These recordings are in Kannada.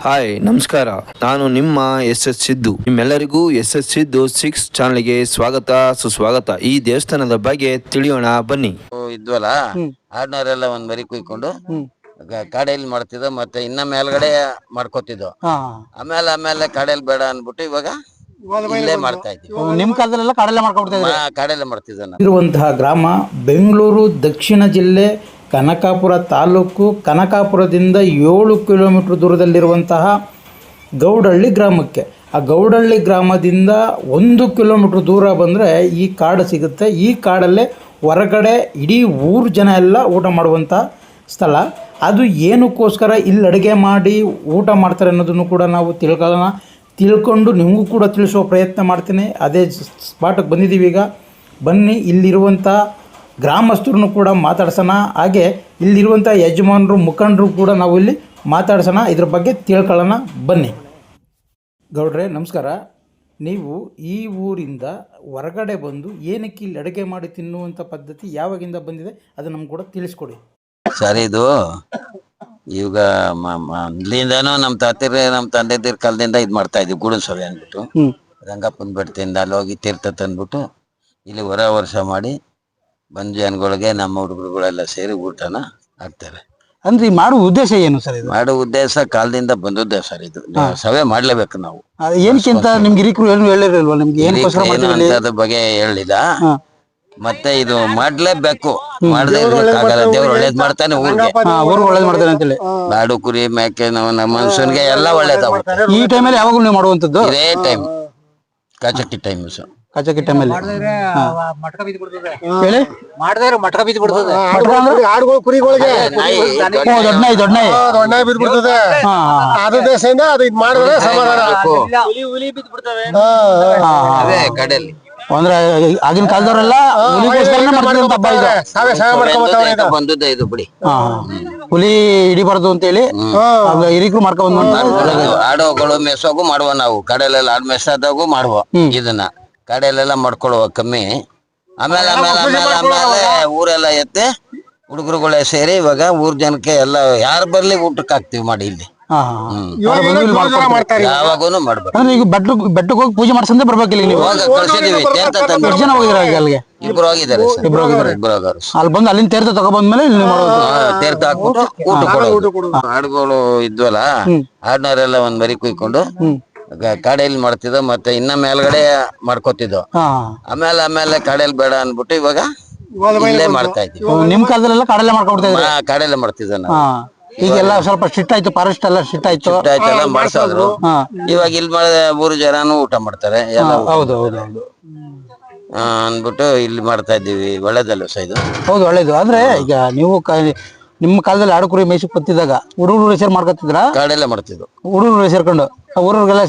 ಹಾಯ್ ನಮಸ್ಕಾರ. ನಾನು ನಿಮ್ಮ ಎಸ್ ಎಸ್ ಸಿದ್ದು. ನಿಮ್ಮೆಲ್ಲರಿಗೂ ಎಸ್ ಎಸ್ ಸಿದ್ದು ಸಿಕ್ಸ್ ಚಾನಲ್ಗೆ ಸ್ವಾಗತ ಸುಸ್ವಾಗತ. ಈ ದೇವಸ್ಥಾನದ ಬಗ್ಗೆ ತಿಳಿಯೋಣ ಬನ್ನಿ. ಇದ್ವಲ್ಲ? ಆಡ್ನವರೆಲ್ಲ ಒಂದ್ ಮರಿ ಕುಯ್ಕೊಂಡು ಗ- ಕಾಡೆಯಲ್ಲಿ ಮಾಡ್ತಿದ್ದ ಮತ್ತೆ ಇನ್ನ ಮೇಲ್ಗಡೆ ಮಾಡ್ಕೋತಿದ್ವು ಹಾ. ಆಮೇಲೆ ಆಮೇಲೆ ಕಾಡೆಯಲ್ಲಿ ಬೇಡ ಅನ್ಬಿಟ್ಟು ಇವಾಗ ಇಲ್ಲೇ ಮಾಡ್ತಾ ಇದ್ದೀವಿ. ನಿಮ್ ಕಾಲದಲ್ಲೆಲ್ಲ ಕಡಲೆ ಮಾಡ್ಕೊಬಿಡ್ತಾ ಇದ್ರಿ ಕಾಡೆಲ್ಲ ಮಾಡ್ತಿದ್ದ ನಾವು ಇರುವಂತಹ ಗ್ರಾಮ ಬೆಂಗಳೂರು ದಕ್ಷಿಣ ಜಿಲ್ಲೆ ಕನಕಾಪುರ ತಾಲೂಕು ಕನಕಾಪುರದಿಂದ ಏಳು ಕಿಲೋಮೀಟ್ರ್ ದೂರದಲ್ಲಿರುವಂತಹ ಗೌಡಹಳ್ಳಿ ಗ್ರಾಮಕ್ಕೆ. ಆ ಗೌಡಹಳ್ಳಿ ಗ್ರಾಮದಿಂದ ಒಂದು ಕಿಲೋಮೀಟ್ರ್ ದೂರ ಬಂದರೆ ಈ ಕಾಡು ಸಿಗುತ್ತೆ. ಈ ಕಾಡಲ್ಲೇ ಹೊರಗಡೆ ಇಡೀ ಊರು ಜನ ಎಲ್ಲ ಊಟ ಮಾಡುವಂಥ ಸ್ಥಳ. ಅದು ಏನಕ್ಕೋಸ್ಕರ ಇಲ್ಲಿ ಅಡುಗೆ ಮಾಡಿ ಊಟ ಮಾಡ್ತಾರೆ ಅನ್ನೋದನ್ನು ಕೂಡ ನಾವು ತಿಳ್ಕೊಳ್ಳೋಣ. ತಿಳ್ಕೊಂಡು ನಿಮಗೂ ಕೂಡ ತಿಳಿಸೋ ಪ್ರಯತ್ನ ಮಾಡ್ತೀನಿ. ಅದೇ ಸ್ಪಾಟಿಗೆ ಬಂದಿದ್ದೀವಿ ಈಗ. ಬನ್ನಿ ಇಲ್ಲಿರುವಂಥ ಗ್ರಾಮಸ್ಥರನ್ನು ಕೂಡ ಮಾತಾಡ್ಸೋಣ. ಹಾಗೆ ಇಲ್ಲಿರುವಂಥ ಯಜಮಾನರು ಮುಖಂಡರು ಕೂಡ ನಾವು ಇಲ್ಲಿ ಮಾತಾಡ್ಸೋಣ. ಇದ್ರ ಬಗ್ಗೆ ತಿಳ್ಕೊಳ್ಳೋಣ. ಬನ್ನಿ. ಗೌಡ್ರೆ ನಮಸ್ಕಾರ. ನೀವು ಈ ಊರಿಂದ ಹೊರಗಡೆ ಬಂದು ಏನಕ್ಕೆ ಇಲ್ಲಿ ಅಡುಗೆ ಮಾಡಿ ತಿನ್ನುವಂಥ ಪದ್ಧತಿ ಯಾವಾಗಿಂದ ಬಂದಿದೆ? ಅದು ನಮ್ಗೆ ಕೂಡ ತಿಳಿಸ್ಕೊಡಿ. ಸರ್ ಇದು ಇವಾಗ ಮ- ನಮ್ಮ ನಮ್ ನಮ್ಮ ತಂದೆ ತೀರ್ ಕಾಲದಿಂದ ಇದು ಮಾಡ್ತಾ ಇದ್ವಿ. ಗೂಡನ್ ಸೊರೆ ಅಂದ್ಬಿಟ್ಟು. ರಂಗಪ್ಪನ ಬೆಟ್ಟದಿಂದ ಅಲ್ಲಿ ಹೋಗಿ ತೀರ್ಥ ತಂದ್ಬಿಟ್ಟು ಇಲ್ಲಿ ಹೊರ ವರ್ಷ ಮಾಡಿ ಬಂದ್ ಜನಗಳಿಗೆ ನಮ್ಮ ಹುಡುಗರುಗಳೆಲ್ಲ ಸೇರಿ ಊಟನ ಹಾಕ್ತಾರೆ. ಅಂದ್ರೆ ಈ ಮಾಡುವ ಉದ್ದೇಶ ಏನು ಸರ್ ಇದು? ಮಾಡೋ ಉದ್ದೇಶ ಕಾಲದಿಂದ ಬಂದದ್ದೇ ಸರ್ ಇದು. ಸಭೆ ಮಾಡ್ಲೇಬೇಕು ನಾವು. ಏನಕ್ಕಿಂತ ಏನಕ್ಕೆ ಅಂತ ನಿಮ್ಗೆ ಹಿರಿಕರು ಏನು ಹೇಳಿರಲ್ವಾ ನಿಮ್ಗೆ ಏನಕ್ಕೋಸ್ಕರ ಏನು ಅಂತ ಅದ್ರ ಬಗ್ಗೆ ಹೇಳಿಲ್ಲ ಹಾ. ಮತ್ತೆ ಇದು ಮಾಡ್ಲೇಬೇಕು. ಮಾಡದೇ ಇರ್ಲಿಕ್ಕಾಗಲ್ಲ ದೇವ್ರು ಒಳ್ಳೇದ್ ಮಾಡ್ತಾನೆ ಊರಿಗೆ. ಹಾ ಊರು ಒಳ್ಳೇದು ಮಾಡ್ತಾರೆ. ಅಂತೇಳಿ. ನಾಡು ಕುರಿ ಮೇಕೆ ನಾವು ನಮ್ಮ ಮನುಷ್ಯನ್ಗೆ ಎಲ್ಲ ಒಳ್ಳೇದಾಗುತ್ತೆ ಈ ಟೈಮಲ್ಲಿ ಯಾವಾಗಲೂ ನೀವು ಮಾಡುವಂಥದ್ದು? ಇದೇ ಟೈಮ್ ಕಾಚಟ್ಟಿ ಟೈಮ್ ಕಚಕಿ ಟೈಮಲ್ಲಿ ಹೇಳಿ? ಮಾಡಿದ್ರೆ ಮಟ್ಕ ಬಿದ್ದು ಬಿಡ್ತದೆ. ಮಟ್ಕ ಅಂದ್ರೆ? ಆಡುಗಳು ಕುರಿಗಳಿಗೆ. ಓ, ದೊಡ್ಡ ನಾಯಿ. ದೊಡ್ಡ ನಾಯಿ. ದೊಡ್ಡ ಬಿದ್ದು ಬಿಡ್ತದೆ ಹಾ ಅದ್ರ ದೇಶದಿಂದ ಅದು ಇದ್ ಮಾಡಿದ್ರೆ ಸಮಾಧಾನ. ಹಾ, ಹಾ. ಅದೇ ಕಡೆಯಲ್ಲಿ. ಅಂದ್ರೆ ಆಗಿನ ಕಾಲದವರೆಲ್ಲ ಹುಲಿಗೋಸ್ಕರನೇ ಮಾಡ್ತಿದ್ದಂತ ಹಬ್ಬ ಇದು. ಸಾವೆ ಸಾವೆ ಮಾಡ್ಕೊಂಬತ್ತವ್ರೆ ಇದು. ಬಂದದ್ದೇ ಇದು ಬಿಡಿ. ಹುಲಿ ಹಿಡಿಬಾರ್ದು ಅಂತೇಳಿ ಹಿರಿಕರು ಮಾಡ್ಕೊಂಡ್ ಆಡೋಗಳು ಮೆಸೋಗು ಮಾಡುವ ನಾವು. ಕಡಲೆಲ್ಲ ಆಡ್ ಮೆಸಾದಾಗೂ ಮಾಡುವ ಇದನ್ನ. ಕಡೆಲೆಲ್ಲ ಮಾಡ್ಕೊಳ್ಳುವ ಕಮ್ಮಿ. ಆಮೇಲೆ ಆಮೇಲೆ ಆಮೇಲೆ ಆಮೇಲೆ ಊರೆಲ್ಲ ಎತ್ತೆ ಹುಡುಗರುಗಳೇ ಸೇರಿ ಇವಾಗ ಊರ್ ಜನಕ್ಕೆ ಎಲ್ಲ ಯಾರು ಬರ್ಲಿ ಊಟಕ್ಕೆ ಹಾಕ್ತಿವಿ ಮಾಡಿ ಇಲ್ಲಿ. ಹಾ ಹಾ. ಏನೋ ಮಾಡ್ತಾರೆ. ಯಾವಾಗೂನು ಮಾಡ್ಬೇಕು ಅಂದ್ರೆ ಈಗ ಬೆಟ್ಟ ಬೆಟ್ಟಕ್ಕೆ ಹೋಗಿ ಪೂಜೆ ಮಾಡ್ಸಂದೆ ಬರ್ಬೇಕಿಲ್ಲ ನೀವು? ಹೋಗ ಕಳ್ಸಿದೀವಿ ತೀರ್ಥ ತಂದು ಎಷ್ಟು ಜನ ಹೋಗಿದ್ರ ಈಗ ಅಲ್ಲಿಗೆ? ಇಬ್ರು ಹೋಗಿದ್ದಾರೆ ಸರ್. ಇಬ್ರು ಹೋಗಾರು ಅಲ್ಲಿ ಬಂದು ಅಲ್ಲಿಂದ ತೀರ್ಥ ತಗೊಬಂದ್ಮೇಲೆ ಇಲ್ಲಿ ಮಾಡೋದು ಹಾ, ತೀರ್ಥ ಹಾಕ್ಬಿಟ್ಟು ಊಟ ಕೊಡೋದು. ಹಾಡುಗಳು ಇದ್ವಲ್ಲ ಹಾಡ್ನವರೆಲ್ಲ ಒಂದ್ ಮರಿ ಕುಯ್ಕೊಂಡು ಕಾಡೆಯಲ್ಲಿ ಮಾಡ್ತಿದ್ದ ಮತ್ತೆ ಇನ್ನ ಮೇಲ್ಗಡೆ ಮಾಡ್ಕೋತಿದ್ವು ಹಾ. ಆಮೇಲೆ ಆಮೇಲೆ ಕಾಡೆಯಲ್ಲಿ ಬೇಡ ಅನ್ಬಿಟ್ಟು ಇವಾಗ ಇಲ್ಲೇ ಮಾಡ್ತಾ ಇದ್ವಿ. ನಿಮ್ ಕಾಲದಲ್ಲೆಲ್ಲ ಕಡಲೆ ಮಾಡ್ಕೊಬಿಡ್ತಾ ಇದ್ರಿ? ಕಾಡೆಲ್ಲ ಮಾಡ್ತಿದ್ದ ನಾವು ಹಾ. ಈಗೆಲ್ಲ ಸ್ವಲ್ಪ ಸ್ಟ್ರಿಕ್ಟ್ ಆಯ್ತು ಫಾರೆಸ್ಟ್ ಎಲ್ಲ ಸ್ಟ್ರಿಕ್ಟ್ ಆಯ್ತು. ಆಯ್ತೆಲ್ಲ ಮಾಡ್ಸೋದ್ರು. ಹಾ. ಇವಾಗ ಇಲ್ಲಿ ಮಾಡಿದ ಮೂರು ಜನನು ಊಟ ಮಾಡ್ತಾರೆ ಎಲ್ಲ ಹೌದು ಹೌದು ಹೌದು. ಆ, ಅನ್ಬಿಟ್ಟು ಇಲ್ಲಿ ಮಾಡ್ತಾ ಇದ್ದೀವಿ ಒಳ್ಳೇದಲ್ಲ ಸೈದು ಇದು? ಹೌದು ಒಳ್ಳೇದು. ಆದ್ರೆ ಈಗ ನೀವು ಕ- ನಿಮ್ಮ ಕಾಲದಲ್ಲಿ ಆಡು ಕುರಿ ಮೇಯ್ಸಕ್ ಬತ್ತಿದಾಗ ಹುಡುಗರು ಸೇರ್ ಮಾಡ್ಕೊತಿದ್ರ ಕಾಡೆಲ್ಲ ಮಾಡ್ತಿದ್ರು ಹುಡುಗರು ಸೇರ್ಕೊಂಡು ಊರವ್ರಿಗೆಲ್ಲ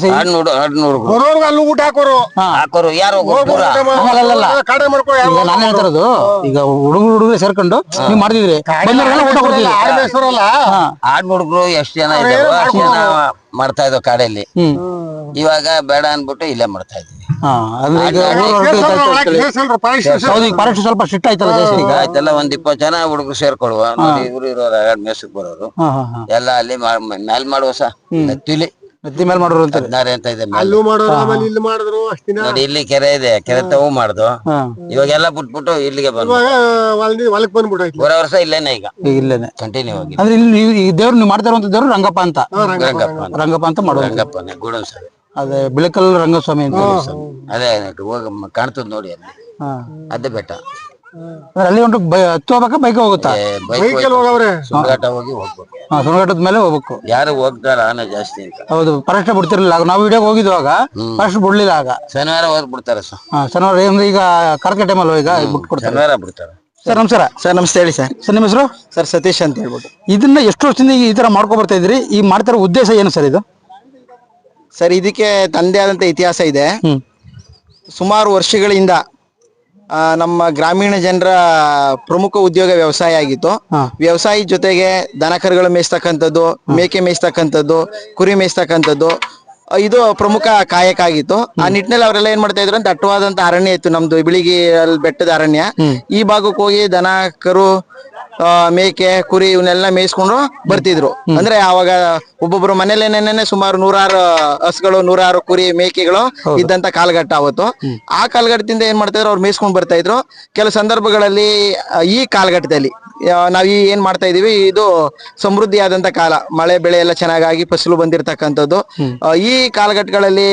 ಬರೋರ್ಗೆ ಅಲ್ಲಿ ಊಟ ಹಾಕೋರು. ಹಾಕೋರು ಯಾರು ಕಾಡೆ ಮಾಡ್ಕೊ ಈಗ ನಾನು ಹೇಳ್ತಿರೋದು ಈಗ ಹುಡುಗರು ಹುಡುಗರು ಸೇರ್ಕೊಂಡು ನೀವು ಮಾಡಿದ್ರಿ ಬಂದವ್ರಿಗೆಲ್ಲ ಊಟ ಕೊಡ್ತಿದ್ರಿ ಹುಡುಗರು ಎಷ್ಟ್ ಜನ ಇದಾವ ಅಷ್ಟ್ ಜನ ಮಾಡ್ತಾ ಇದ್ವು ಕಾಡಲ್ಲಿ. ಹ್ಮ್. ಇವಾಗ ಬೇಡ ಅನ್ಬಿಟ್ಟು ಇಲ್ಲೇ ಮಾಡ್ತಾ ಇದ್ವಿ ಹಾ ಅಂದ್ರೆ ಈಗ ಊರವ್ರು ಕೇಸಲ್ರ ಪಾಲಿಸ್ ಹೌದು ಈಗ ಫಾರೆಸ್ಟ್ ಸ್ವಲ್ಪ ಸ್ಟ್ರಿಕ್ಟ್ ಆಯ್ತಲ್ಲ ಜಾಸ್ತಿ ಈಗ ಈಗ? ಆಯ್ತೆಲ್ಲ ಒಂದ್ ಇಪ್ಪತ್ ಜನ ಹುಡುಗರು ಸೇರ್ಕೊಳುವ ನೋಡಿ ಇವ್ರು ಇರೋರು ಎರಡು ಮೇಸಕ್ ಬರೋರು. ಹಾ ಹಾ ಹಾ. ಎಲ್ಲ ಅಲ್ಲಿ ಮ್ಯಾಲ್ ಮೇಲ್ ಮಾಡುವ ಸ. ಮ್ಯಾಲ್ ನೆತ್ತಿ ಮೇಲೆ ಮಾಡೋರು ಅಂತಾರೆ. ಹದಿನಾರು ಅಂತ ಇದೆ ಮೇಲ್. ಅಲ್ಲೂ ಮಾಡೋರು ಆಮೇಲೆ ಇಲ್ಲಿ ಮಾಡಿದ್ರು ಅಷ್ಟಿನ ನೋಡಿ ಇಲ್ಲಿ ಕೆರೆ ಇದೆ. ಕೆರೆ ತವು ಮಾಡ್ದು. ಹಾ. ಇವಾಗೆಲ್ಲ ಬಿಟ್ಬಿಟ್ಟು ಇಲ್ಲಿಗೆ ಬಂದು. ಇವಾಗ ಹೊಲ್ದಿ ಹೊಲಕ್ ಬಂದ್ಬಿಟ್ಟೈತಿ ವರ್ಷ ಇಲ್ಲೇನೆ ಈಗ. ಈಗ ಇಲ್ಲೇನೆ. ಕಂಟಿನ್ಯೂ ಆಗಿ ಅಂದ್ರೆ ಇಲ್ಲಿ ನೀವು ಈ ದೇವ್ರು ನೀವು ಮಾಡ್ತಾ ಇರುವಂತ ದೇವ್ರು ರಂಗಪ್ಪ ಅಂತ. ರಂಗಪ್ಪ. ಅಂತ. ರಂಗಪ್ಪ ಅಂತ ಮಾಡೋದು ರಂಗಪ್ಪನೇ ಗೂಡನ್ ಸರ್. ಅದೇ ಬಿಳಕಲ್ ರಂಗಸ್ವಾಮಿ ಅಂತ ಹೇಳಿ. ಅದೇ ಹೋಗ ಕಾಣ್ತದ ನೋಡಿ ಅಲ್ಲಿ. ಹಾ. ಅದೇ ಬೆಟ್ಟ. ಅಂದ್ರೆ ಅಲ್ಲಿ ಒಂದು ಬೈ ಹತ್ತು ಹೋಗ್ಬೇಕಾ ಬೈಕ್ ಹೋಗುತ್ತಾ? ಬೈಕ್ ಹೋಗವ್ರೆ? ಹೋಗಿ ಹೋಗ್ಬೇಕು. ಹಾ ಮೇಲೆ ಹೋಗ್ಬೇಕು. ಯಾರು ಹೋಗ್ತಾರ ಆನೆ ಜಾಸ್ತಿ ಅಂತ. ಹೌದು ಪರಷ್ಟ ಬಿಡ್ತಿರ್ಲಿಲ್ಲ ಆಗ. ನಾವು ವಿಡಿಯೋಗೆ ಹೋಗಿದ್ವಾಗ ಪರಸ್ಟ್ ಬಿಡ್ಲಿಲ್ಲ ಆಗ. ಶನಿವಾರ ಹೋಗ್ಬಿಡ್ತಾರೆ ಸರ್. ಹಾ ಶನಿವಾರ ಏನಂದ್ರೆ ಈಗ ಟೈಮ್ ಟೈಮಲ್ಲಿ ಈಗ ಬಿಟ್ಕೊಡ್ತಾರೆ ಶನಿವಾರ ಬಿಡ್ತಾರೆ. ಸರ್ ನಮಸ್ಕಾರ. ಸರ್ ನಮಸ್ತೆ ಹೇಳಿ ಸರ್. ಸರ್ ನಿಮ್ಮ ಹೆಸರು? ಸರ್ ಸತೀಶ್ ಅಂತ ಹೇಳ್ಬಿಟ್ಟು ಇದನ್ನ ಎಷ್ಟು ವರ್ಷದಿಂದ ಈ ತರ ಮಾಡ್ಕೊ ಬರ್ತಾ ಇದ್ರಿ ಈ ಮಾಡ್ತಾರ ಉದ್ದೇಶ ಏನು ಸರ್ ಇದು? ಸರ್ ಇದಕ್ಕೆ ತಂದೆ ಆದಂತ ಇತಿಹಾಸ ಇದೆ. ಹ್ಮ್. ಸುಮಾರು ವರ್ಷಗಳಿಂದ ಆ, ನಮ್ಮ ಗ್ರಾಮೀಣ ಜನರ ಪ್ರಮುಖ ಉದ್ಯೋಗ ವ್ಯವಸಾಯ ಆಗಿತ್ತು. ಹಾ. ವ್ಯವಸಾಯ ಜೊತೆಗೆ ದನ ಕರುಗಳು ಮೇಯಿಸ್ತಕ್ಕಂಥದ್ದು ಮೇಕೆ ಮೇಯಿಸ್ತಕ್ಕಂಥದ್ದು ಕುರಿ ಮೇಯಿಸ್ತಕ್ಕಂಥದ್ದು ಆ, ಇದು ಪ್ರಮುಖ ಕಾಯಕ ಆಗಿತ್ತು. ಆ ನಿಟ್ಟಿನಲ್ಲಿ ಅವರೆಲ್ಲ ಏನ್ ಮಾಡ್ತಾ ಇದ್ರು ಅಂತ ದಟ್ಟವಾದಂತ ಅರಣ್ಯ ಇತ್ತು ನಮ್ದು ಬಿಳಿಗಿ ಅಲ್ಲಿ ಬೆಟ್ಟದ ಅರಣ್ಯ. ಈ ಭಾಗಕ್ಕೆ ಹೋಗಿ ದನ ಕರು ಮೇಕೆ ಕುರಿ ಇವನ್ನೆಲ್ಲ ಮೇಯಿಸ್ಕೊಂಡು ಬರ್ತಿದ್ರು. ಅಂದ್ರೆ ಅವಾಗ ಒಬ್ಬೊಬ್ರು ಮನೇಲೇನೇನೆ ಸುಮಾರು ನೂರಾರು ಹಸುಗಳು ನೂರಾರು ಕುರಿ ಮೇಕೆಗಳು ಇದ್ದಂತ ಕಾಲಘಟ್ಟ ಅವತ್ತು ಆ ಕಾಲಘಟ್ಟದಿಂದ ಏನ್ ಮಾಡ್ತಾ ಇದ್ರು ಅವ್ರು ಮೇಯಿಸ್ಕೊಂಡ್ ಬರ್ತಾ ಇದ್ರು. ಕೆಲವು ಸಂದರ್ಭಗಳಲ್ಲಿ ಈ ಕಾಲಘಟ್ಟದಲ್ಲಿ ನಾವ್ ಈ ಏನ್ ಮಾಡ್ತಾ ಇದೀವಿ ಇದು ಸಮೃದ್ಧಿಯಾದಂತ ಕಾಲ. ಮಳೆ ಬೆಳೆ ಎಲ್ಲ ಚೆನ್ನಾಗಿ ಫಸಲು ಬಂದಿರತಕ್ಕಂಥದ್ದು. ಈ ಕಾಲಘಟ್ಟಗಳಲ್ಲಿ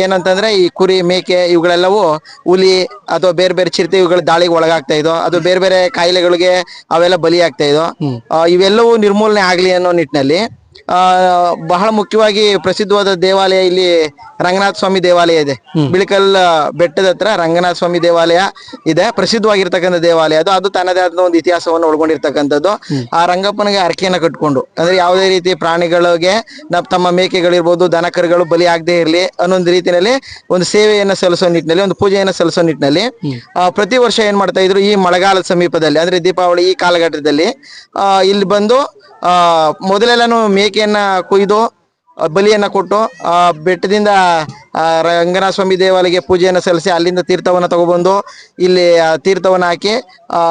ಏನಂತಂದ್ರೆ ಈ ಕುರಿ ಮೇಕೆ ಇವುಗಳೆಲ್ಲವೂ ಹುಲಿ ಅಥವಾ ಬೇರೆ ಬೇರೆ ಚಿರತೆ ಇವುಗಳ ದಾಳಿಗೆ ಒಳಗಾಗ್ತಾ ಇದೋ ಅದು ಬೇರೆ ಬೇರೆ ಕಾಯಿಲೆಗಳಿಗೆ ಅವೆಲ್ಲ ಬಲಿಯಾಗ್ತಾ ಇದ್ವು ಆ, ಇವೆಲ್ಲವೂ ನಿರ್ಮೂಲನೆ ಆಗ್ಲಿ ಅನ್ನೋ ನಿಟ್ಟಿನಲ್ಲಿ ಬಹಳ ಮುಖ್ಯವಾಗಿ ಪ್ರಸಿದ್ಧವಾದ ದೇವಾಲಯ ಇಲ್ಲಿ ರಂಗನಾಥ ಸ್ವಾಮಿ ದೇವಾಲಯ ಇದೆ. ಬಿಳಿಕಲ್ ಬೆಟ್ಟದ ಹತ್ರ ರಂಗನಾಥ ಸ್ವಾಮಿ ದೇವಾಲಯ ಇದೆ. ಪ್ರಸಿದ್ಧವಾಗಿರ್ತಕ್ಕಂಥ ದೇವಾಲಯ ಅದು. ಅದು ತನ್ನದೇ ಆದ ಒಂದು ಇತಿಹಾಸವನ್ನು ಒಳಗೊಂಡಿರ್ತಕ್ಕಂಥದ್ದು. ಆ ರಂಗಪ್ಪನಿಗೆ ಅರ್ಕೆಯನ್ನು ಕಟ್ಕೊಂಡು ಅಂದ್ರೆ ಯಾವುದೇ ರೀತಿ ಪ್ರಾಣಿಗಳಿಗೆ ನಮ್ಮ ತಮ್ಮ ಮೇಕೆಗಳಿರ್ಬೋದು ದನಕರುಗಳು ಬಲಿ ಆಗದೆ ಇರಲಿ ಅನ್ನೊಂದು ರೀತಿಯಲ್ಲಿ ಒಂದು ಸೇವೆಯನ್ನು ಸಲ್ಲಿಸೋ ನಿಟ್ಟಿನಲ್ಲಿ ಒಂದು ಪೂಜೆಯನ್ನು ಸಲ್ಲಿಸೋ ನಿಟ್ಟಿನಲ್ಲಿ ಆ, ಪ್ರತಿ ವರ್ಷ ಏನ್ ಮಾಡ್ತಾ ಇದ್ರು ಈ ಮಳೆಗಾಲದ ಸಮೀಪದಲ್ಲಿ ಅಂದ್ರೆ ದೀಪಾವಳಿ ಈ ಕಾಲಘಟ್ಟದಲ್ಲಿ ಇಲ್ಲಿ ಬಂದು ಮೊದಲೆಲ್ಲಾನು ಮೇಕೆಯನ್ನ ಕೊಯ್ದು ಆ, ಬಲಿಯನ್ನ ಕೊಟ್ಟು ಆ ಬೆಟ್ಟದಿಂದ ಆ, ರಂಗನಾಥ ಸ್ವಾಮಿ ದೇವಾಲಯಕ್ಕೆ ಪೂಜೆಯನ್ನು ಸಲ್ಲಿಸಿ ಅಲ್ಲಿಂದ ತೀರ್ಥವನ್ನ ತಗೊಬಂದು ಇಲ್ಲಿ ತೀರ್ಥವನ್ನು ತೀರ್ಥವನ್ನ ಹಾಕಿ ಆ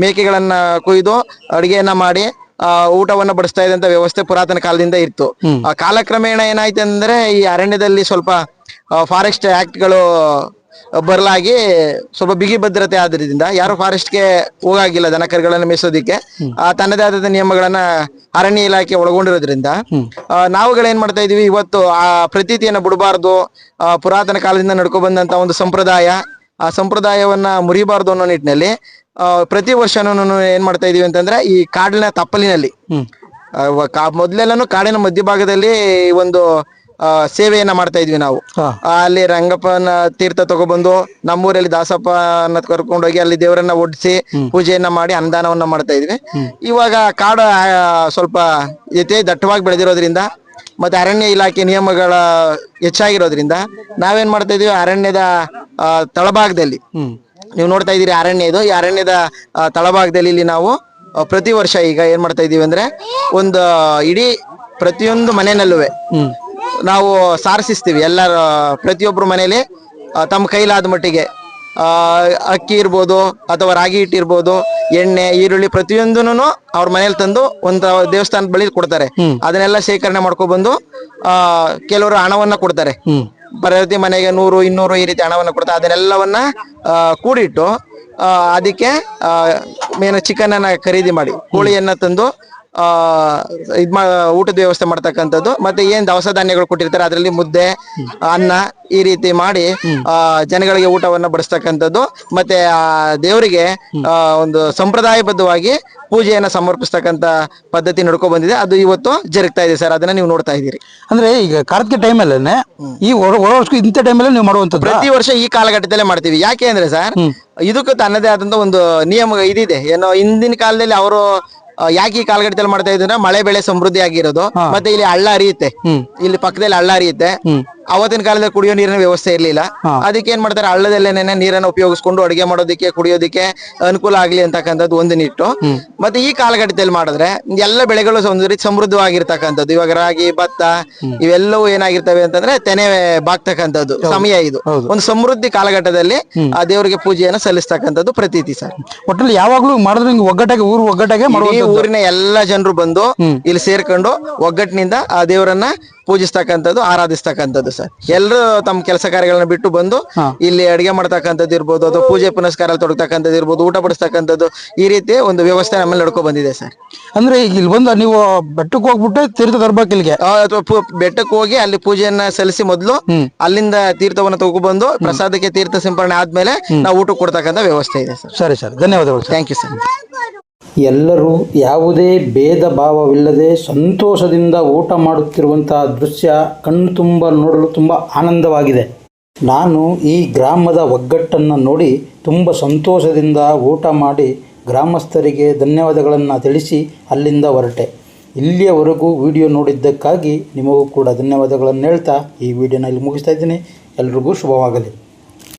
ಮೇಕೆಗಳನ್ನ ಕೊಯ್ದು ಅಡಿಗೆಯನ್ನ ಮಾಡಿ ಆ ಊಟವನ್ನ ಬಡಿಸ್ತಾ ಇದ್ದಂತ ವ್ಯವಸ್ಥೆ ಪುರಾತನ ಕಾಲದಿಂದ ಇತ್ತು. ಆ ಕಾಲಕ್ರಮೇಣ ಏನಾಯ್ತು ಅಂದ್ರೆ ಈ ಅರಣ್ಯದಲ್ಲಿ ಸ್ವಲ್ಪ ಫಾರೆಸ್ಟ್ ಆಕ್ಟ್ಗಳು ಬರಲಾಗಿ ಸ್ವಲ್ಪ ಬಿಗಿ ಭದ್ರತೆ ಆದ್ರಿಂದ ಯಾರು ಫಾರೆಸ್ಟ್ಗೆ ಹೋಗಾಗಿಲ್ಲ ದನ ಕರುಗಳನ್ನ ಮೇಯಿಸೋದಿಕ್ಕೆ ಆ ತನ್ನದೇ ಆದ ನಿಯಮಗಳನ್ನ ಅರಣ್ಯ ಇಲಾಖೆ ಒಳಗೊಂಡಿರೋದ್ರಿಂದ ನಾವುಗಳೇನ್ ಮಾಡ್ತಾ ಇದೀವಿ ಇವತ್ತು ಆ ಪ್ರತೀತಿಯನ್ನ ಬಿಡಬಾರ್ದು ಪುರಾತನ ಕಾಲದಿಂದ ನಡ್ಕೊ ಬಂದಂತ ಒಂದು ಸಂಪ್ರದಾಯ ಆ ಸಂಪ್ರದಾಯವನ್ನ ಮುರಿಬಾರ್ದು ಅನ್ನೋ ನಿಟ್ಟಿನಲ್ಲಿ ಪ್ರತಿ ವರ್ಷನೂ ಏನ್ ಮಾಡ್ತಾ ಇದೀವಿ ಅಂತಂದ್ರೆ ಈ ಕಾಡಿನ ತಪ್ಪಲಿನಲ್ಲಿ ಮೊದ್ಲೆಲ್ಲಾನು ಕಾಡಿನ ಮಧ್ಯಭಾಗದಲ್ಲಿ ಒಂದು ಸೇವೆಯನ್ನ ಮಾಡ್ತಾ ಇದ್ವಿ ನಾವು. ಅಲ್ಲಿ ರಂಗಪ್ಪನ ತೀರ್ಥ ತಗೊಬಂದು ನಮ್ಮೂರಲ್ಲಿ ದಾಸಪ್ಪನ ಕರ್ಕೊಂಡೋಗಿ ಅಲ್ಲಿ ದೇವರನ್ನ ಒಡಿಸಿ ಪೂಜೆಯನ್ನ ಮಾಡಿ ಅನುದಾನವನ್ನ ಮಾಡ್ತಾ ಇದ್ವಿ. ಇವಾಗ ಕಾಡು ಸ್ವಲ್ಪ ಜೊತೆ ದಟ್ಟವಾಗಿ ಬೆಳೆದಿರೋದ್ರಿಂದ ಮತ್ತೆ ಅರಣ್ಯ ಇಲಾಖೆ ನಿಯಮಗಳ ಹೆಚ್ಚಾಗಿರೋದ್ರಿಂದ ನಾವೇನ್ ಮಾಡ್ತಾ ಇದೀವಿ ಅರಣ್ಯದ ತಳಭಾಗದಲ್ಲಿ. ನೀವು ನೋಡ್ತಾ ಇದೀರಿ ಅರಣ್ಯ ಇದು. ಈ ಅರಣ್ಯದ ತಳಭಾಗದಲ್ಲಿ ಇಲ್ಲಿ ನಾವು ಪ್ರತಿ ವರ್ಷ ಈಗ ಏನ್ ಮಾಡ್ತಾ ಇದೀವಿ ಅಂದ್ರೆ ಒಂದು ಇಡೀ ಪ್ರತಿಯೊಂದು ಮನೆಯಲ್ಲೂ ನಾವು ಸಾರಿಸ್ತೀವಿ ಎಲ್ಲರ ಪ್ರತಿಯೊಬ್ಬರು ಮನೇಲಿ ತಮ್ಮ ಕೈಲಾದ ಮಟ್ಟಿಗೆ. ಆ, ಅಕ್ಕಿ ಇರ್ಬೋದು ಅಥವಾ ರಾಗಿ ಹಿಟ್ಟು ಇರ್ಬೋದು ಎಣ್ಣೆ ಈರುಳ್ಳಿ ಪ್ರತಿಯೊಂದನ್ನು ಅವ್ರ ಮನೇಲಿ ತಂದು ಒಂದು ದೇವಸ್ಥಾನದ ಬಳಿ ಕೊಡ್ತಾರೆ. ಅದನ್ನೆಲ್ಲ ಶೇಖರಣೆ ಮಾಡ್ಕೊಬಂದು ಬಂದು ಆ ಕೆಲವರು ಹಣವನ್ನ ಕೊಡ್ತಾರೆ. ಪ್ರತಿ ಮನೆಗೆ ನೂರು ಇನ್ನೂರು ಈ ರೀತಿ ಹಣವನ್ನ ಕೊಡ್ತಾರೆ. ಅದನ್ನೆಲ್ಲವನ್ನ ಕೂಡಿಟ್ಟು ಅದಕ್ಕೆ ಮೇನ್ ಚಿಕನ್ ಅನ್ನ ಖರೀದಿ ಮಾಡಿ ಕೋಳಿಯನ್ನ ತಂದು ಆ ಇದ್ ಮಾ ಊಟದ ವ್ಯವಸ್ಥೆ ಮಾಡ್ತಕ್ಕಂಥದ್ದು ಮತ್ತೆ ಏನ್ ದವಸ ಧಾನ್ಯಗಳು ಕೊಟ್ಟಿರ್ತಾರೆ ಅದರಲ್ಲಿ ಮುದ್ದೆ ಅನ್ನ ಈ ರೀತಿ ಮಾಡಿ ಆ ಜನಗಳಿಗೆ ಊಟವನ್ನ ಬಡಿಸ್ತಕ್ಕಂಥದ್ದು ಮತ್ತೆ ಆ ದೇವರಿಗೆ ಆ ಒಂದು ಸಂಪ್ರದಾಯಬದ್ಧವಾಗಿ ಪೂಜೆಯನ್ನ ಸಮರ್ಪಿಸ್ತಕ್ಕಂತ ಪದ್ಧತಿ ನಡ್ಕೊ ಬಂದಿದೆ. ಅದು ಇವತ್ತು ಜರುಗ್ತಾ ಇದೆ ಸರ್. ಅದನ್ನ ನೀವು ನೋಡ್ತಾ ಇದ್ದೀರಿ. ಅಂದ್ರೆ ಈಗ ಕಾರ್ತಿಕ ಟೈಮಲ್ಲೇ ಈ ಹೊರ ಹೊರ ವರ್ಷಕ್ಕೂ ಇಂಥ ಟೈಮಲ್ಲಿ ನೀವು ಮಾಡುವಂಥದ್ದು? ಪ್ರತಿ ವರ್ಷ ಈ ಕಾಲಘಟ್ಟದಲ್ಲೇ ಮಾಡ್ತೀವಿ. ಯಾಕೆ ಅಂದ್ರೆ ಸರ್ ಇದಕ್ಕೂ ತನ್ನದೇ ಆದಂತ ಒಂದು ನಿಯಮ ಇದಿದೆ. ಏನೋ ಹಿಂದಿನ ಕಾಲದಲ್ಲಿ ಅವರು ಯಾಕೆ ಈ ಕಾಲಘಟ್ಟದಲ್ಲಿ ಮಾಡ್ತಾ ಇದ್ರೆ ಮಳೆ ಬೆಳೆ ಸಮೃದ್ಧಿ ಆಗಿರೋದು ಮತ್ತೆ ಇಲ್ಲಿ ಹಳ್ಳ ಹರಿಯುತ್ತೆ ಇಲ್ಲಿ ಪಕ್ಕದಲ್ಲಿ ಹಳ್ಳ ಹರಿಯುತ್ತೆ ಅವತ್ತಿನ ಕಾಲದಲ್ಲಿ ಕುಡಿಯೋ ನೀರಿನ ವ್ಯವಸ್ಥೆ ಇರ್ಲಿಲ್ಲ. ಅದಕ್ಕೆ ಏನ್ ಮಾಡ್ತಾರೆ? ಹಳ್ಳದಲ್ಲೇನೆ ನೀರನ್ನ ಉಪಯೋಗಿಸ್ಕೊಂಡು ಅಡಿಗೆ ಮಾಡೋದಕ್ಕೆ ಕುಡಿಯೋದಕ್ಕೆ ಅನುಕೂಲ ಆಗ್ಲಿ ಅಂತಕ್ಕಂಥದ್ದು ಒಂದು ನಿಟ್ಟು. ಮತ್ತೆ ಈ ಕಾಲಘಟ್ಟದಲ್ಲಿ ಮಾಡಿದ್ರೆ ಎಲ್ಲ ಬೆಳೆಗಳು ಒಂದು ರೀತಿ ಸಮೃದ್ಧವಾಗಿರ್ತಕ್ಕಂಥದ್ದು. ಇವಾಗ ರಾಗಿ ಭತ್ತ ಇವೆಲ್ಲವೂ ಏನಾಗಿರ್ತವೆ ಅಂತಂದ್ರೆ ತೆನೆ ಬಾಗ್ತಕ್ಕಂಥದ್ದು. ಸಮಯ ಇದು. ಒಂದು ಸಮೃದ್ಧಿ ಕಾಲಘಟ್ಟದಲ್ಲಿ ಆ ದೇವರಿಗೆ ಪೂಜೆಯನ್ನು ಸಲ್ಲಿಸ್ತಕ್ಕಂಥದ್ದು ಪ್ರತೀತಿ ಸರ್. ಒಟ್ಟಲ್ಲಿ ಯಾವಾಗ್ಲೂ ಮಾಡಿದ್ರೆ ಒಗ್ಗಟ್ಟಾಗಿ ಊರು ಒಗ್ಗಟ್ಟಾಗೆ ಊರಿನ ಎಲ್ಲಾ ಜನರು ಬಂದು ಇಲ್ಲಿ ಸೇರ್ಕೊಂಡು ಒಗ್ಗಟ್ಟಿನಿಂದ ಆ ದೇವರನ್ನ ಪೂಜಿಸ್ತಕ್ಕಂಥದ್ದು ಆರಾಧಿಸ್ತಕ್ಕಂಥದ್ದು ಸರ್. ಎಲ್ಲರೂ ತಮ್ಮ ಕೆಲಸ ಕಾರ್ಯಗಳನ್ನ ಬಿಟ್ಟು ಬಂದು ಇಲ್ಲಿ ಅಡಿಗೆ ಮಾಡ್ತಕ್ಕಂಥದ್ದು ಇರ್ಬೋದು ಅಥವಾ ಪೂಜೆ ಪುನಸ್ಕಾರ ತೊಡಗ್ತಕ್ಕಂಥದ್ದು ಇರ್ಬೋದು ಊಟ ಪಡಿಸ್ತಕ್ಕಂಥದ್ದು ಈ ರೀತಿ ಒಂದು ವ್ಯವಸ್ಥೆ ನಮ್ಮಲ್ಲಿ ನಡ್ಕೊ ಬಂದಿದೆ ಸರ್. ಅಂದ್ರೆ ಈಗ ಇಲ್ಲಿ ಬಂದು ನೀವು ಬೆಟ್ಟಕ್ಕೆ ಹೋಗ್ಬಿಟ್ಟು ತೀರ್ಥ ತರ್ಬೇಕು ಇಲ್ಲಿಗೆ? ಅಥವಾ ಬೆಟ್ಟಕ್ಕೆ ಹೋಗಿ ಅಲ್ಲಿ ಪೂಜೆಯನ್ನ ಸಲ್ಲಿಸಿ ಮೊದಲು ಅಲ್ಲಿಂದ ತೀರ್ಥವನ್ನು ತಗೊಬಂದು ಪ್ರಸಾದಕ್ಕೆ ತೀರ್ಥ ಸಿಂಪರಣೆ ಆದ್ಮೇಲೆ ನಾವು ಊಟ ಕೊಡ್ತಕ್ಕಂಥ ವ್ಯವಸ್ಥೆ ಇದೆ ಸರ್. ಸರಿ ಸರ್ ಧನ್ಯವಾದಗಳು ಥ್ಯಾಂಕ್ ಯು ಸರ್ ಎಲ್ಲರೂ ಯಾವುದೇ ಭೇದ ಭಾವವಿಲ್ಲದೆ ಸಂತೋಷದಿಂದ ಊಟ ಮಾಡುತ್ತಿರುವಂತಹ ದೃಶ್ಯ ಕಣ್ಣು ತುಂಬ ನೋಡಲು ತುಂಬ ಆನಂದವಾಗಿದೆ. ನಾನು ಈ ಗ್ರಾಮದ ಒಗ್ಗಟ್ಟನ್ನು ನೋಡಿ ತುಂಬ ಸಂತೋಷದಿಂದ ಊಟ ಮಾಡಿ ಗ್ರಾಮಸ್ಥರಿಗೆ ಧನ್ಯವಾದಗಳನ್ನು ತಿಳಿಸಿ ಅಲ್ಲಿಂದ ಹೊರಟೆ. ಇಲ್ಲಿಯವರೆಗೂ ವಿಡಿಯೋ ನೋಡಿದ್ದಕ್ಕಾಗಿ ನಿಮಗೂ ಕೂಡ ಧನ್ಯವಾದಗಳನ್ನು ಹೇಳ್ತಾ ಈ ವಿಡಿಯೋನ ಇಲ್ಲಿ ಮುಗಿಸ್ತಾ ಇದ್ದೀನಿ. ಎಲ್ರಿಗೂ ಶುಭವಾಗಲಿ.